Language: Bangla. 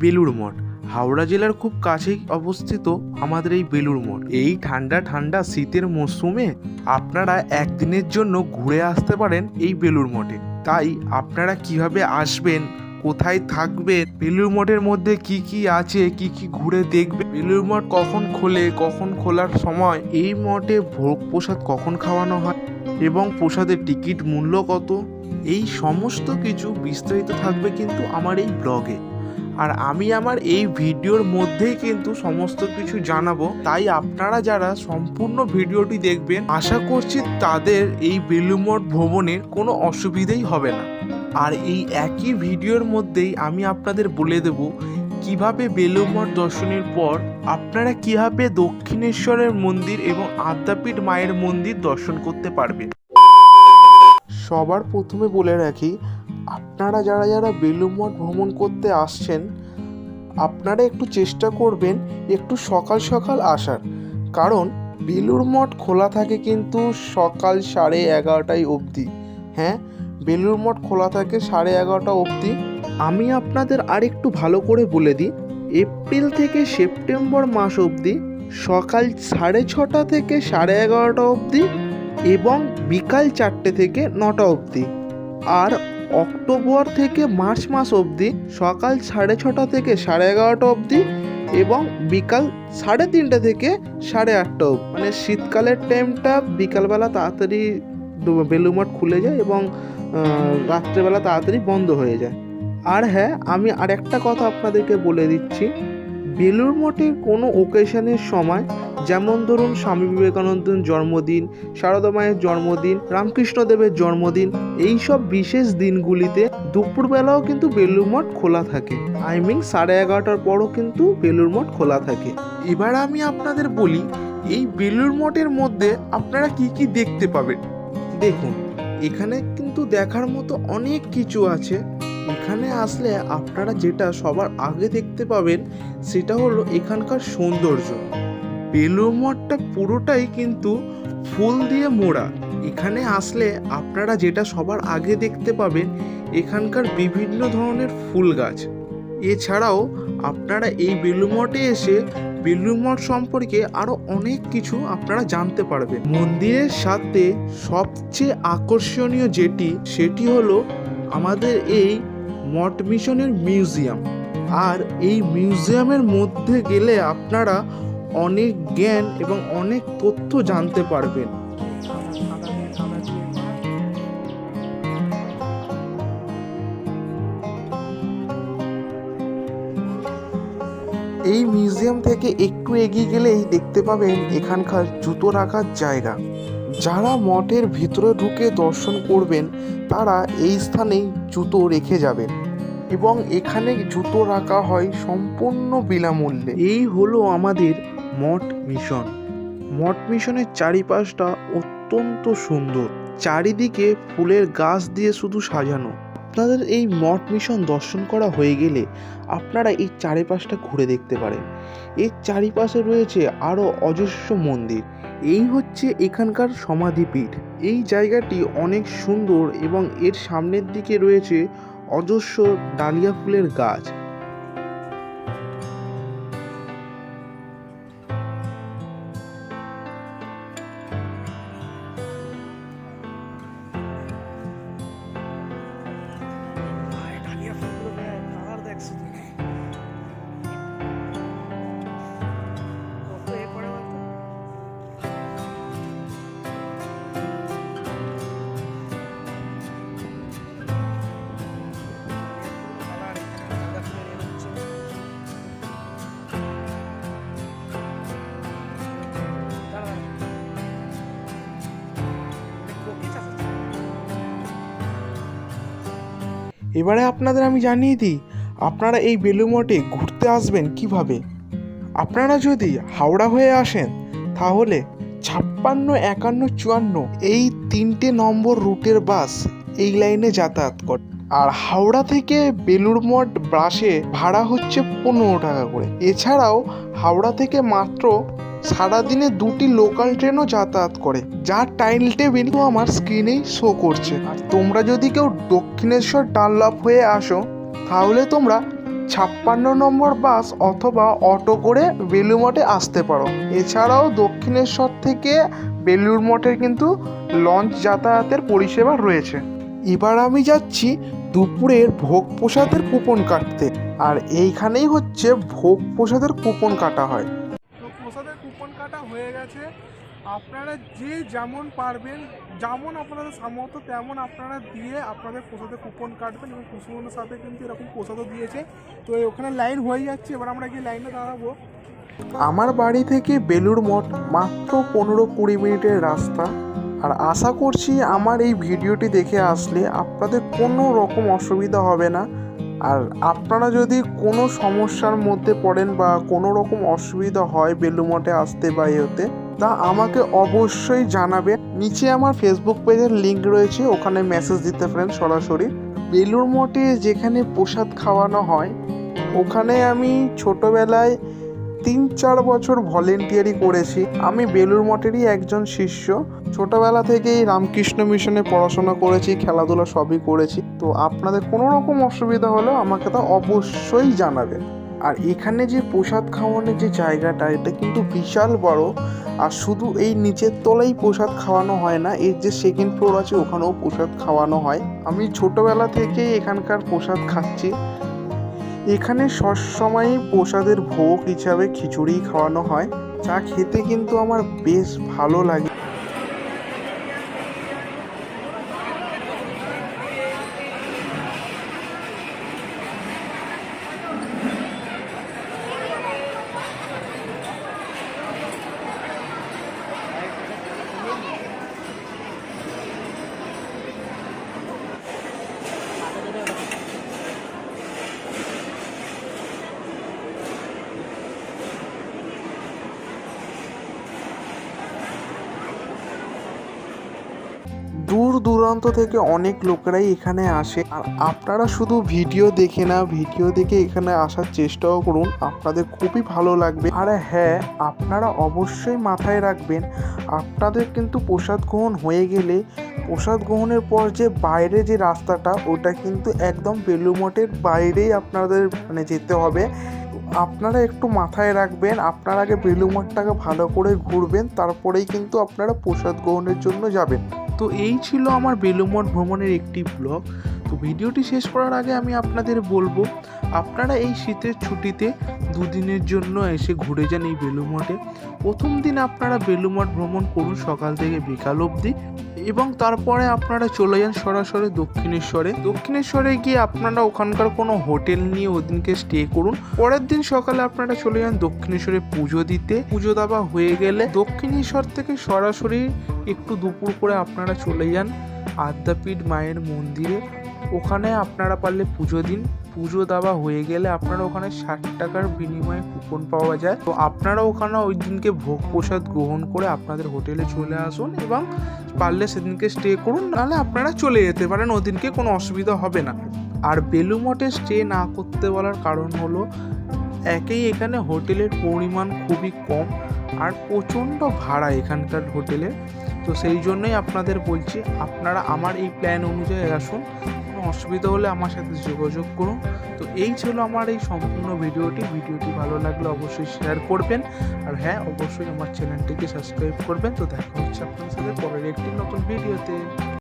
বেলুড় মঠ। হাওড়া জেলার খুব কাছেই অবস্থিত আমাদের এই বেলুড় মঠ। এই ঠান্ডা ঠান্ডা শীতের মরশুমে আপনারা একদিনের জন্য ঘুরে আসতে পারেন এই বেলুড় মঠে। তাই আপনারা কীভাবে আসবেন, কোথায় থাকবেন, বেলুড় মঠের মধ্যে কি কি আছে, কি কি ঘুরে দেখবে বেলুড় মঠ কখন খোলে, কখন খোলার সময়, এই মঠে ভোগ প্রসাদ কখন খাওয়ানো হয় এবং প্রসাদের টিকিট মূল্য কত, এই সমস্ত কিছু বিস্তারিত থাকবে কিন্তু আমার এই ব্লগে। আর আমি আমার এই ভিডিওর মধ্যেই কিন্তু সমস্ত কিছু জানাব। তাই আপনারা যারা সম্পূর্ণ ভিডিওটি দেখবেন, আশা করছি তাদের এই বেলুমঠ ভ্রমণের কোনো অসুবিধেই হবে না। আর এই একই ভিডিওর মধ্যেই আমি আপনাদের বলে দেব, কীভাবে বেলুমঠ দর্শনের পর আপনারা কীভাবে দক্ষিণেশ্বরের মন্দির এবং আদ্যাপীঠ মায়ের মন্দির দর্শন করতে পারবেন। সবার প্রথমে বলে রাখি আপনারা যারা যারা বেলুড় মঠ ভ্রমণ করতে আসছেন, আপনারা একটু চেষ্টা করবেন একটু সকাল সকাল আসার। কারণ বেলুর মঠ খোলা থাকে কিন্তু সকাল সাড়ে এগারোটায় অবধি। হ্যাঁ বেলুড় মঠ খোলা থাকে সাড়ে এগারোটা অবধি। আমি আপনাদের আরেকটু ভালো করে বলে দিই, এপ্রিল থেকে সেপ্টেম্বর মাস অবধি, সকাল সাড়ে ছটা থেকে সাড়ে এগারোটা অবধি এবং বিকাল চারটে থেকে নটা অবধি। আর অক্টোবর থেকে মার্চ মাস অবধি সকাল সাড়ে ছটা থেকে সাড়ে এগারোটা অবধি এবং বিকাল সাড়ে তিনটে থেকে সাড়ে আটটা অবধি মানে শীতকালের টাইমটা বিকালবেলা তাড়াতাড়ি বেলুড়মঠ খুলে যায় এবং রাত্রেবেলা তাড়াতাড়ি বন্ধ হয়ে যায়। আর হ্যাঁ আমি আরেকটা কথা আপনাদেরকে বলে দিচ্ছি। বেলুড় মঠে কোনো ওকেশনের সময় যেমন ধরুন স্বামী বিবেকানন্দের জন্মদিন সারদা মায়ের জন্মদিন, রামকৃষ্ণদেবের জন্মদিন এই সব বিশেষ দিনগুলিতে দুপুরবেলাও কিন্তু বেলুড় মঠ খোলা থাকে। আই মিন সাড়ে এগারোটার পরও কিন্তু বেলুড় মঠ খোলা থাকে। এবার আমি আপনাদের বলি, এই বেলুড় মঠের মধ্যে আপনারা কি কি দেখতে পাবেন? দেখুন, এখানে কিন্তু দেখার মতো অনেক কিছু আছে। এখানে আসলে আপনারা যেটা সবার আগে দেখতে পাবেন, সেটা হলো এখানকার সৌন্দর্য। বেলুড় মঠটা পুরোটাই কিন্তু ফুল দিয়ে মোড়া। এখানে আসলে আপনারা যেটা সবার আগে দেখতে পাবেন, এখানকার বিভিন্ন ধরনের ফুল গাছ। এছাড়াও আপনারা এই বেলুড় মঠে এসে বেলুড় মঠ সম্পর্কে আরও অনেক কিছু আপনারা জানতে পারবেন। মন্দিরের সাথে সবচেয়ে আকর্ষণীয় যেটি, সেটি হলো আমাদের এই মঠ মিশনের মিউজিয়াম। আর এই মিউজিয়ামের মধ্যে গেলে আপনারা অনেক জ্ঞান এবং অনেক তথ্য জানতে পারবেন। এই মিউজিয়াম থেকে একটু এগিয়ে গেলেই দেখতে পাবেন এখানকার জুতো রাখার জায়গা। যারা মঠের ভিতরে ঢুকে দর্শন করবেন তারা এই স্থানেই জুতো রেখে যাবেন এবং এখানে জুতো রাখা হয় সম্পূর্ণ বিনামূল্যে। এই হলো আমাদের মঠ মিশন। মঠ মিশনের চারিপাশটা অত্যন্ত সুন্দর। চারিদিকে ফুলের গাছ দিয়ে শুধু সাজানো। আপনাদের এই মঠ মিশন দর্শন করা হয়ে গেলে আপনারা এই চারিপাশটা ঘুরে দেখতে পারেন। এর চারিপাশে রয়েছে আরও অজস্র মন্দির। এই হচ্ছে এখানকার সমাধিপীঠ। এই জায়গাটি অনেক সুন্দর এবং এর সামনের দিকে রয়েছে অজস্র ডালিয়া ফুলের গাছ। এবারে আপনাদের আমি জানিয়ে দিই, আপনারা এই বেলুমঠে ঘুরতে আসবেন কীভাবে? আপনারা যদি হাওড়া হয়ে আসেন, তাহলে ছাপ্পান্ন, একান্ন, চুয়ান্ন এই তিনটে নম্বর রুটের বাস এই লাইনে যাতায়াত করে। আর হাওড়া থেকে বেলুড় মঠ বাসে ভাড়া হচ্ছে পনেরো টাকা করে। এছাড়াও হাওড়া থেকে মাত্র সারাদিনে দুটি লোকাল ট্রেনও যাতায়াত করে, যার টাইম টেবিল আমার স্ক্রিনেই শো করছে। আর তোমরা যদি কেউ দক্ষিণেশ্বর ডানলপ হয়ে আসো, তাহলে তোমরা ছাপ্পান্ন নম্বর বাস অথবা অটো করে বেলুর মঠে আসতে পারো। এছাড়াও দক্ষিণেশ্বর থেকে বেলুর মঠের কিন্তু লঞ্চ যাতায়াতের পরিষেবা রয়েছে। এবার আমি যাচ্ছি দুপুরের ভোগ প্রসাদের কুপন কাটতে। আর এইখানেই হচ্ছে ভোগ প্রসাদের কুপন কাটা হয়। কুপন কাটা হয়ে গেছে। আপনারা যে যেমন পারবেন, যেমন আপনাদের সামর্থ্য তেমন আপনারা দিয়ে আপনাদের প্রসাদের কুপন কাটবেন এবং কুসুমনের সাথে কিন্তু এরকম প্রসাদও দিয়েছে। তো ওখানে লাইন হয়ে যাচ্ছে। এবার আমরা গিয়ে লাইনে দাঁড়াবো। আমার বাড়ি থেকে বেলুর মঠ মাত্র পনেরো কুড়ি মিনিটের রাস্তা। আর আশা করছি আমার এই ভিডিওটি দেখে আসলে আপনাদের কোনো রকম অসুবিধা হবে না। আর আপনারা যদি কোনো সমস্যার মধ্যে পড়েন বা কোনো রকম অসুবিধা হয় বেলুমঠে আসতে বা এতে তা আমাকে অবশ্যই জানাবে নিচে আমার ফেসবুক পেজের লিঙ্ক রয়েছে, ওখানে মেসেজ দিতে পারেন সরাসরি। বেলুর মঠে যেখানে প্রসাদ খাওয়ানো হয়, ওখানে আমি ছোটোবেলায় তিন চার বছর ভলেন্টিয়ারি করেছি। আমি বেলুর মঠেরই একজন শিষ্য। ছোটবেলা থেকেই রামকৃষ্ণ মিশনে পড়াশোনা করেছি, খেলাধুলা সবই করেছি। তো আপনাদের কোনো রকম অসুবিধা হলেও আমাকে তা অবশ্যই জানাবেন। আর এখানে যে প্রসাদ খাওয়ানোর যে জায়গাটা, এটা কিন্তু বিশাল বড়। আর শুধু এই নিচের তলায় প্রসাদ খাওয়ানো হয় না এর যে সেকেন্ড ফ্লোর আছে, ওখানেও প্রসাদ খাওয়ানো হয়। আমি ছোটবেলা থেকেই এখানকার প্রসাদ খাচ্ছি। এখানে সবসময়ই প্রসাদের ভোগ হিসাবে খিচুড়ি খাওয়ানো হয়। যা খেতে কিন্তু আমার বেশ ভালো লাগে। দূরান্ত থেকে অনেক লোকেরাই এখানে আসে। আর আপনারা শুধু ভিডিও দেখে না, ভিডিও দেখে এখানে আসার চেষ্টাও করুন। আপনাদের খুবই ভালো লাগবে। আর হ্যাঁ আপনারা অবশ্যই মাথায় রাখবেন, আপনাদের কিন্তু প্রসাদ গ্রহণ হয়ে গেলে, প্রসাদ গ্রহণের পর যে বাইরে যে রাস্তাটা, ওটা কিন্তু একদম বেলুমঠের বাইরেই আপনাদের মানে যেতে হবে। আপনারা একটু মাথায় রাখবেন, আপনারা আগে বেলু বেলুমঠটাকে ভালো করে ঘুরবেন, তারপরেই কিন্তু আপনারা প্রসাদ গ্রহণের জন্য যাবেন। তো এই ছিল আমার বেলুমঠ ভ্রমণের একটি ব্লগ তো ভিডিওটি শেষ করার আগে আমি আপনাদের বলব, আপনারা এই শীতের ছুটিতে দুদিনের জন্য এসে ঘুরে যান এই বেলুমঠে। প্রথম দিন আপনারা বেলুমঠ ভ্রমণ করুন সকাল থেকে বিকাল অবধি। এবং তারপরে আপনারা চলে যান সরাসরি দক্ষিণেশ্বরে। দক্ষিণেশ্বরে গিয়ে আপনারা ওখানকার কোনো হোটেল নিয়ে ওদিনকে স্টে করুন। পরের দিন সকালে আপনারা চলে যান দক্ষিণেশ্বরে পুজো দিতে। পুজো দেওয়া হয়ে গেলে দক্ষিণেশ্বর থেকে সরাসরি একটু দুপুর করে আপনারা চলে যান আদ্যাপীঠ মায়ের মন্দিরে। ওখানে আপনারা পারলে পুজো দিন। পুজো দেওয়া হয়ে গেলে আপনারা ওখানে ষাট টাকার বিনিময়ে কুপন পাওয়া যায়। তো আপনারা ওখানে ওই দিনকে ভোগ প্রসাদ গ্রহণ করে আপনাদের হোটেলে চলে আসুন এবং পারলে সেদিনকে স্টে করুন, নাহলে আপনারা চলে যেতে পারেন ওদিনকে কোনো অসুবিধা হবে না। আর বেলুমঠে স্টে না করতে বলার কারণ হলো, একেই এখানে হোটেলের পরিমাণ খুবই কম আর প্রচণ্ড ভাড়া এখানকার হোটেলে। তো সেই জন্যই আপনাদের বলছি, আপনারা আমার এই প্ল্যান অনুযায়ী আসুন। কোনো অসুবিধা হলে আমার সাথে যোগাযোগ করুন। তো এই ছিল আমার এই সম্পূর্ণ ভিডিওটি। ভিডিওটি ভালো লাগলে অবশ্যই শেয়ার করবেন। আর হ্যাঁ অবশ্যই আমার চ্যানেলটিকে সাবস্ক্রাইব করবেন। তো দেখা হচ্ছে আপনার সাথে পরের একটি নতুন ভিডিওতে।